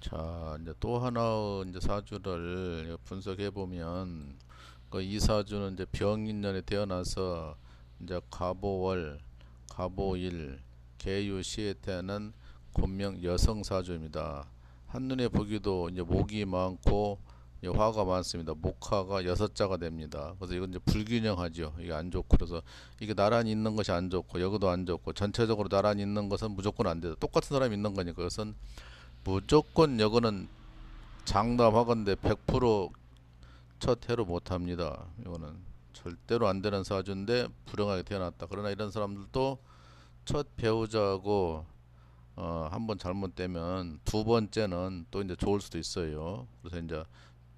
자, 이제 또 하나의 이제 사주를 분석해 보면 그 이 사주는 이제 병인년에 태어나서 이제 가보월, 가보일, 개유시에 태어난 본명 여성 사주입니다. 한눈에 보기도 이제 목이 많고 이제 화가 많습니다. 목화가 여섯 자가 됩니다. 그래서 이건 이제 불균형하죠. 이게 안 좋고 그래서 이게 나란히 있는 것이 안 좋고 여기도 안 좋고 전체적으로 나란히 있는 것은 무조건 안 돼요. 똑같은 사람이 있는 거니까 그것은 무조건 여거는 장담하건대 100%첫 해로 못합니다. 이거는 절대로 안 되는 사주인데 불행하게 태어났다. 그러나 이런 사람들도 첫 배우자하고 어, 한번 잘못되면 두 번째는 또 이제 좋을 수도 있어요. 그래서 이제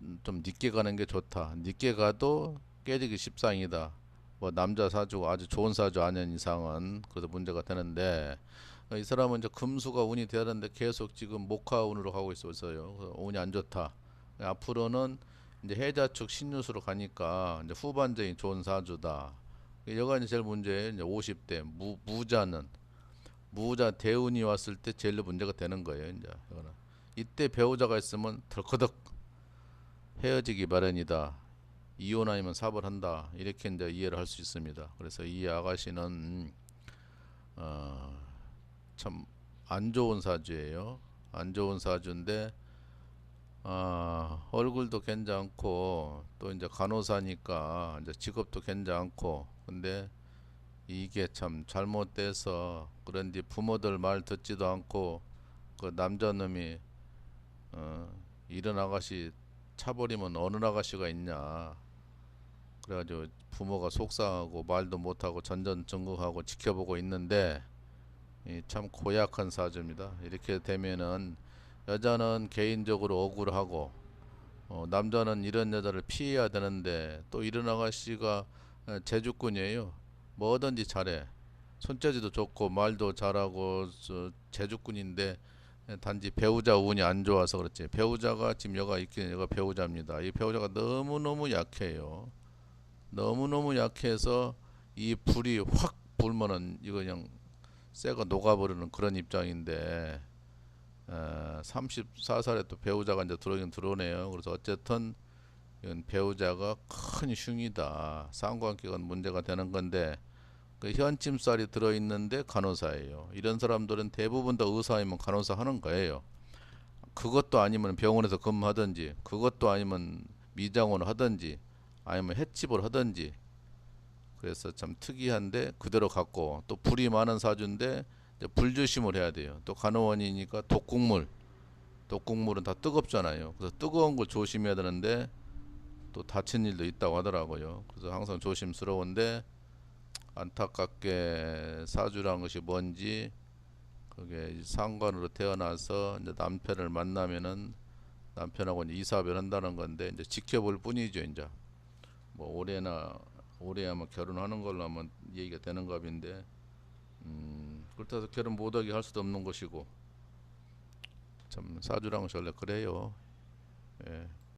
음, 좀 늦게 가는 게 좋다. 늦게 가도 깨지기 십상이다. 뭐 남자 사주가 아주 좋은 사주 아닌 이상은 그래서 문제가 되는데 어, 이 사람은 이제 금수가 운이 돼야 되는데 계속 지금 목화 운으로 가고 있어서요. 운이 안 좋다. 앞으로는 이제 해자 축 신유수로 가니까 이제 후반전이 좋은 사주다. 여가 이제 제일 문제예요. 이제 50대 무, 무자는 무자 대운이 왔을 때 제일 문제가 되는 거예요. 이제 이거는 이때 배우자가 있으면 덜커덕 헤어지기 마련이다. 이혼 아니면 사벌한다. 이렇게 이제 이해를 할 수 있습니다. 그래서 이 아가씨는 어, 참 안 좋은 사주예요. 안 좋은 사주인데 아, 얼굴도 괜찮고 또 이제 간호사니까 이제 직업도 괜찮고 근데 이게 참 잘못돼서 그런데 부모들 말 듣지도 않고 그 남자놈이 어, 이런 아가씨 차버리면 어느 아가씨가 있냐 그래가지고 부모가 속상하고 말도 못하고 전전긍긍하고 지켜보고 있는데 이 참 고약한 사주입니다. 이렇게 되면은 여자는 개인적으로 억울하고 어, 남자는 이런 여자를 피해야 되는데 또 이런 아가씨가 어, 제주꾼이에요. 뭐든지 잘해. 손재주도 좋고 말도 잘하고 저, 제주꾼인데 에, 단지 배우자 운이 안 좋아서 그렇지. 배우자가 지금 여가 있긴 여가 배우자입니다. 이 배우자가 너무 너무 약해요. 너무 너무 약해서 이 불이 확 불면은 이거 그냥 쇠가 녹아버리는 그런 입장인데 어, 34살에 또 배우자가 이제 들어오긴 들어오네요. 그래서 어쨌든 이건 배우자가 큰 흉이다. 상관계가 문제가 되는 건데 그 현침살이 들어 있는데 간호사예요. 이런 사람들은 대부분 다 의사이면 간호사 하는 거예요. 그것도 아니면 병원에서 근무하든지 그것도 아니면 미장원 하든지 아니면 횟집을 하든지 그래서 참 특이한데 그대로 갖고 또 불이 많은 사주인데 불조심을 해야 돼요. 또 간호원이니까 독국물, 독국물은 다 뜨겁잖아요. 그래서 뜨거운 걸 조심해야 되는데 또 다친 일도 있다고 하더라고요. 그래서 항상 조심스러운데 안타깝게 사주란 것이 뭔지 그게 상관으로 태어나서 이제 남편을 만나면은 남편하고 이사별 한다는 건데 이제 지켜볼 뿐이죠 이제 뭐 올해나 올해 아마 결혼하는 걸로 아마 얘기가 되는 값인데 음 그렇다고 결혼 못하게 할 수도 없는 것이고 참 사주랑 원래 그래요. 예